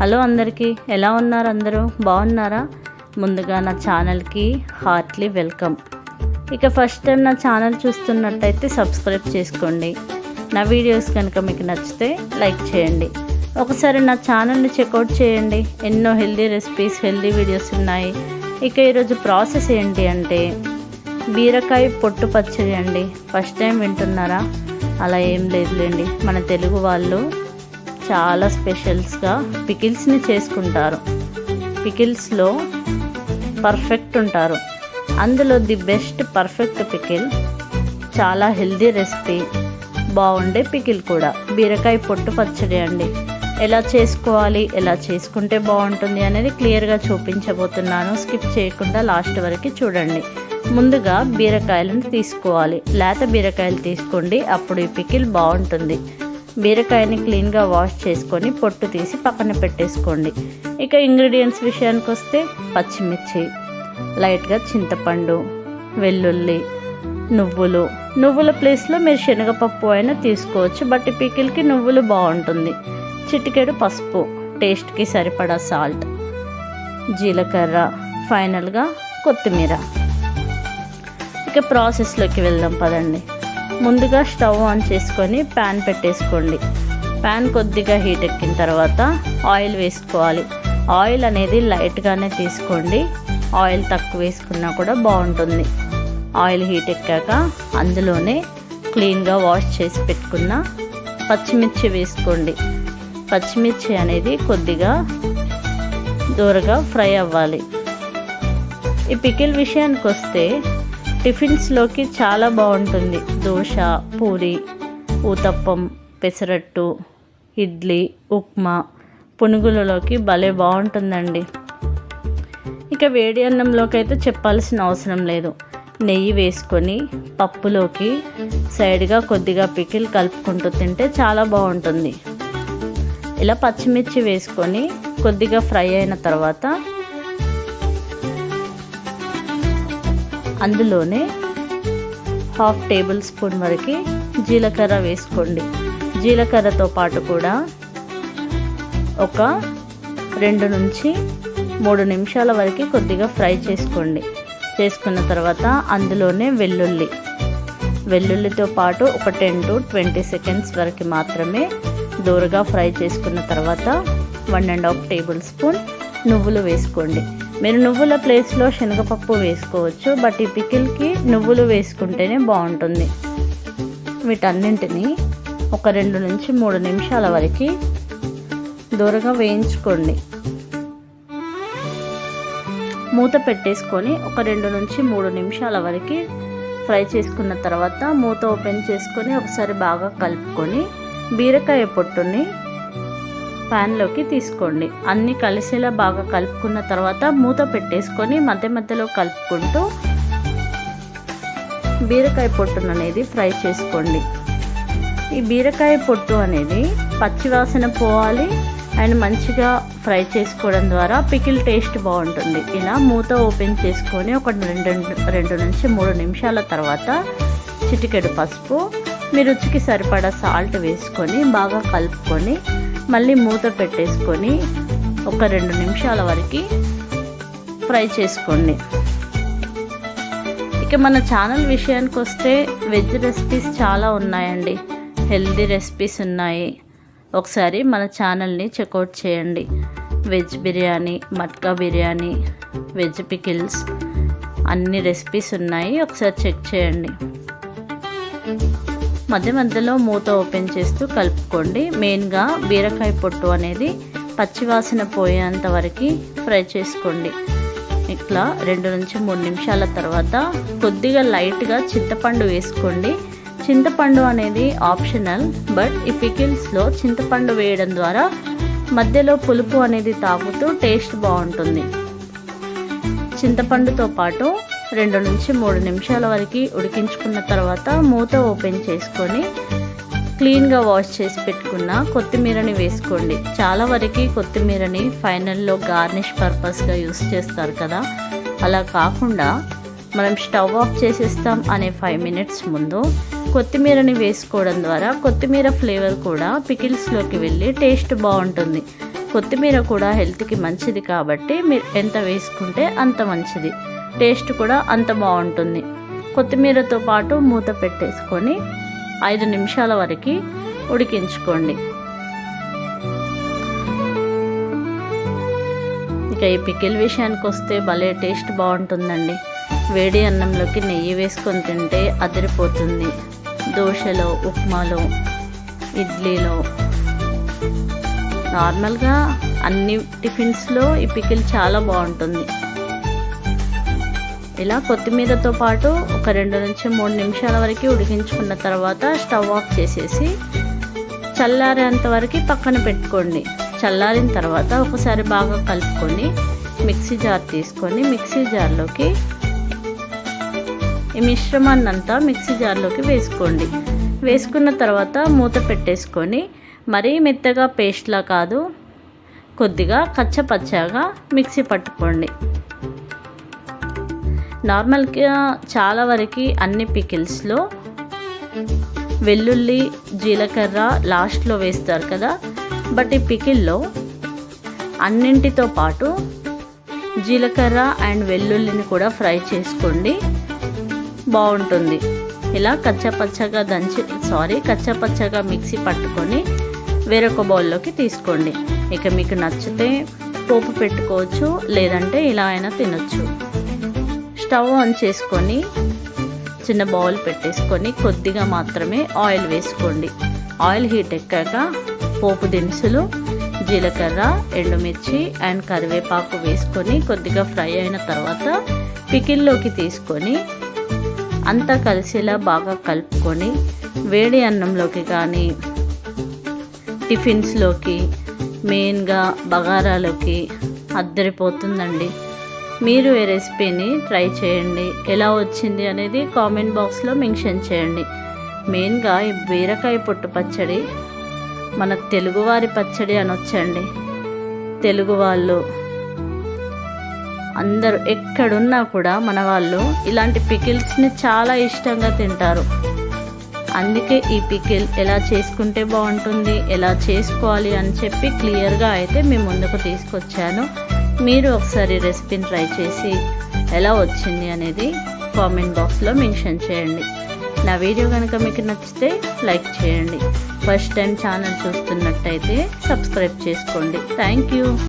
Hello అందరికీ ఎలా ఉన్నారు అందరూ? బాగున్నారా? ముందుగా నా ఛానల్కి హార్ట్లీ వెల్కమ్. ఇక ఫస్ట్ టైం నా ఛానల్ చూస్తున్నట్టయితే సబ్స్క్రైబ్ చేసుకోండి. నా వీడియోస్ కనుక మీకు నచ్చితే లైక్ చేయండి. ఒకసారి నా ఛానల్ని చెక్అవుట్ చేయండి. ఎన్నో హెల్దీ రెసిపీస్ హెల్దీ వీడియోస్ ఉన్నాయి. ఇక ఈరోజు ప్రాసెస్ ఏంటి అంటే బీరకాయ పొట్టు పచ్చడి అండి. ఫస్ట్ టైం వింటున్నారా? అలా ఏం లేదులేండి. మన తెలుగు వాళ్ళు చాలా స్పెషల్స్గా పికిల్స్ని చేసుకుంటారు. పికిల్స్లో పర్ఫెక్ట్ ఉంటారు. అందులో ది బెస్ట్ పర్ఫెక్ట్ పికిల్ చాలా హెల్దీ రెసిపీ బాగుండే పికిల్ కూడా. బీరకాయ పొట్టు పచ్చడి అండి. ఎలా చేసుకోవాలి ఎలా చేసుకుంటే బాగుంటుంది అనేది క్లియర్గా చూపించబోతున్నాను. స్కిప్ చేయకుండా లాస్ట్ వరకు చూడండి. ముందుగా బీరకాయలను తీసుకోవాలి. లేత బీరకాయలు తీసుకోండి. అప్పుడు ఈ పికిల్ బాగుంటుంది. బీరకాయని క్లీన్గా వాష్ చేసుకొని పొట్టు తీసి పక్కన పెట్టేసుకోండి. ఇక ఇంగ్రీడియంట్స్ విషయానికి వస్తే పచ్చిమిర్చి లైట్గా చింతపండు వెల్లుల్లి నువ్వులు. నువ్వుల ప్లేస్లో మీరు శనగపప్పు అయినా తీసుకోవచ్చు బట్ పీకిల్కి నువ్వులు బాగుంటుంది. చిటికెడు పసుపు టేస్ట్కి సరిపడా సాల్ట్ జీలకర్ర ఫైనల్గా కొత్తిమీర. ఇక ప్రాసెస్లోకి వెళ్దాం పదండి. ముందుగా స్టవ్ ఆన్ చేసుకొని ప్యాన్ పెట్టేసుకోండి. ప్యాన్ కొద్దిగా హీట్ ఎక్కిన తర్వాత ఆయిల్ వేసుకోవాలి. ఆయిల్ అనేది లైట్గానే తీసుకోండి. ఆయిల్ తక్కువ వేసుకున్నా కూడా బాగుంటుంది. ఆయిల్ హీట్ ఎక్కాక అందులోనే క్లీన్గా వాష్ చేసి పెట్టుకున్న పచ్చిమిర్చి వేసుకోండి. పచ్చిమిర్చి అనేది కొద్దిగా దూరగా ఫ్రై అవ్వాలి. ఈ పికిల్ విషయానికి వస్తే టిఫిన్స్లోకి చాలా బాగుంటుంది. దోశ పూరి ఊతప్పం పెసరట్టు ఇడ్లీ ఉప్మా పునుగులలోకి భలే బాగుంటుందండి. ఇక వేడి అన్నంలోకి అయితే చెప్పాల్సిన అవసరం లేదు. నెయ్యి వేసుకొని పప్పులోకి సైడ్గా కొద్దిగా పికిల్ కలుపుకుంటూ తింటే చాలా బాగుంటుంది. ఇలా పచ్చిమిర్చి వేసుకొని కొద్దిగా ఫ్రై అయిన తర్వాత అందులోనే హాఫ్ టేబుల్ స్పూన్ వరకు జీలకర్ర వేసుకోండి. జీలకర్రతో పాటు కూడా ఒక రెండు నుంచి మూడు నిమిషాల వరకు కొద్దిగా ఫ్రై చేసుకోండి. చేసుకున్న తర్వాత అందులోనే వెల్లుల్లి. వెల్లుల్లితో పాటు ఒక టెన్ టు ట్వంటీ సెకండ్స్ వరకు మాత్రమే దూరగా ఫ్రై చేసుకున్న తర్వాత one and half tablespoon నువ్వులు వేసుకోండి. మీరు నువ్వుల ప్లేస్లో శనగపప్పు వేసుకోవచ్చు బట్ ఈ పికిల్కి నువ్వులు వేసుకుంటేనే బాగుంటుంది. వీటన్నింటినీ ఒక రెండు నుంచి మూడు నిమిషాల వరకు దూరగా వేయించుకోండి. మూత పెట్టేసుకొని ఒక రెండు నుంచి మూడు నిమిషాల వరకు ఫ్రై చేసుకున్న తర్వాత మూత ఓపెన్ చేసుకొని ఒకసారి బాగా కలుపుకొని బీరకాయ పొట్టుని ప్యాన్లోకి తీసుకోండి. అన్నీ కలిసేలా బాగా కలుపుకున్న తర్వాత మూత పెట్టేసుకొని మధ్య మధ్యలో కలుపుకుంటూ బీరకాయ పొట్టును అనేది ఫ్రై చేసుకోండి. ఈ బీరకాయ పొట్టు అనేది పచ్చివాసన పోవాలి అండ్ మంచిగా ఫ్రై చేసుకోవడం ద్వారా పికిల్ టేస్ట్ బాగుంటుంది. ఇలా మూత ఓపెన్ చేసుకొని ఒక రెండు రెండు నుంచి మూడు నిమిషాల తర్వాత చిటికెడు పసుపు మీ రుచికి సరిపడా సాల్ట్ వేసుకొని బాగా కలుపుకొని మళ్ళీ మూత పెట్టేసుకొని ఒక రెండు నిమిషాల వరకు ఫ్రై చేసుకోండి. ఇక మన ఛానల్ విషయానికి వస్తే వెజ్ రెసిపీస్ చాలా ఉన్నాయండి. హెల్దీ రెసిపీస్ ఉన్నాయి. ఒకసారి మన ఛానల్ని చెక్అవుట్ చేయండి. Veg biryani matka biryani veg pickles అన్ని రెసిపీస్ ఉన్నాయి. ఒకసారి చెక్ చేయండి. మధ్య మధ్యలో మూత ఓపెన్ చేస్తూ కలుపుకోండి. మెయిన్గా బీరకాయ పొట్టు అనేది పచ్చివాసన పోయేంత వరకు ఫ్రై చేసుకోండి. ఇట్లా రెండు నుంచి మూడు నిమిషాల తర్వాత కొద్దిగా లైట్గా చింతపండు వేసుకోండి. చింతపండు అనేది ఆప్షనల్ బట్ ఈ పికిల్స్లో చింతపండు వేయడం ద్వారా మధ్యలో పులుపు అనేది తాగుతూ టేస్ట్ బాగుంటుంది. చింతపండుతో పాటు రెండు నుంచి మూడు నిమిషాల వరకు ఉడికించుకున్న తర్వాత మూత ఓపెన్ చేసుకొని క్లీన్గా వాష్ చేసి పెట్టుకున్న కొత్తిమీరని వేసుకోండి. చాలా వరకు కొత్తిమీరని ఫైనల్లో గార్నిష్ పర్పస్గా యూస్ చేస్తారు కదా. అలా కాకుండా మనం స్టవ్ ఆఫ్ చేసేస్తాం అనే ఫైవ్ మినిట్స్ ముందు కొత్తిమీరని వేసుకోవడం ద్వారా కొత్తిమీర ఫ్లేవర్ కూడా పికిల్స్లోకి వెళ్ళి టేస్ట్ బాగుంటుంది. కొత్తిమీర కూడా హెల్త్కి మంచిది కాబట్టి మీరు ఎంత వేసుకుంటే అంత మంచిది. టేస్ట్ కూడా అంత బాగుంటుంది. కొత్తిమీరతో పాటు మూత పెట్టేసుకొని ఐదు నిమిషాల వరకు ఉడికించుకోండి. ఇక ఈ పికిల్ విషయానికి వస్తే భలే టేస్ట్ బాగుంటుందండి. వేడి అన్నంలోకి నెయ్యి వేసుకొని తింటే అదిరిపోతుంది. దోశలో ఉప్మాలో ఇడ్లీలో. నార్మల్గా అన్ని టిఫిన్స్లో ఈ పికిల్ చాలా బాగుంటుంది. ఇలా కొత్తిమీరతో పాటు ఒక రెండు నుంచి మూడు నిమిషాల వరకు ఉడికించుకున్న తర్వాత స్టవ్ ఆఫ్ చేసేసి చల్లారేంత వరకు పక్కన పెట్టుకోండి. చల్లారిన తర్వాత ఒకసారి బాగా కలుపుకొని మిక్సీ జార్ తీసుకొని మిక్సీ జార్లోకి ఈ మిశ్రమాన్ని అంతా మిక్సీ జార్లోకి వేసుకోండి. వేసుకున్న తర్వాత మూత పెట్టేసుకొని మరీ మెత్తగా పేస్ట్లా కాదు కొద్దిగా కచ్చపచ్చగా మిక్సీ పట్టుకోండి. నార్మల్గా చాలా వరకు అన్ని పికిల్స్లో వెల్లుల్లి జీలకర్ర లాస్ట్లో వేస్తారు కదా. బట్ ఈ పికిల్లో అన్నింటితో పాటు జీలకర్ర అండ్ వెల్లుల్లిని కూడా ఫ్రై చేసుకోండి. బాగుంటుంది. ఇలా కచ్చపచ్చగా దంచి సారీ కచ్చపచ్చగా మిక్సీ పట్టుకొని వేరొక బౌల్లోకి తీసుకోండి. ఇక మీకు నచ్చితే పోపు పెట్టుకోవచ్చు లేదంటే ఇలా అయినా తినొచ్చు. స్టవ్ ఆన్ చేసుకొని చిన్న బౌల్ పెట్టేసుకొని కొద్దిగా మాత్రమే ఆయిల్ వేసుకోండి. ఆయిల్ హీట్ ఎక్కాక పోపు దినుసులు జీలకర్ర ఎండుమిర్చి అండ్ కరివేపాకు వేసుకొని కొద్దిగా ఫ్రై అయిన తర్వాత పికిల్లోకి తీసుకొని అంతా కలిసేలా బాగా కలుపుకొని వేడి అన్నంలోకి కానీ టిఫిన్స్లోకి మెయిన్గా బగారాలోకి అద్దరిపోతుందండి. మీరు ఈ రెసిపీని ట్రై చేయండి ఎలా వచ్చింది అనేది కామెంట్ బాక్స్లో మెన్షన్ చేయండి. మెయిన్గా ఈ బీరకాయ పొట్టు పచ్చడి మన తెలుగువారి పచ్చడి అనొచ్చండి. తెలుగు వాళ్ళు అందరూ ఎక్కడున్నా కూడా మన వాళ్ళు ఇలాంటి పికిల్స్ని చాలా ఇష్టంగా తింటారు. అందుకే ఈ పికిల్ ఎలా చేసుకుంటే బాగుంటుంది ఎలా చేసుకోవాలి అని చెప్పి క్లియర్గా అయితే మేము ముందుకు తీసుకొచ్చాను. మీరు ఒకసారి రెసిపీని ట్రై చేసి ఎలా వచ్చింది అనేది కామెంట్ బాక్స్లో మెన్షన్ చేయండి. నా వీడియో కనుక మీకు నచ్చితే లైక్ చేయండి. ఫస్ట్ టైం ఛానల్ చూస్తున్నట్టయితే సబ్స్క్రైబ్ చేసుకోండి. Thank you.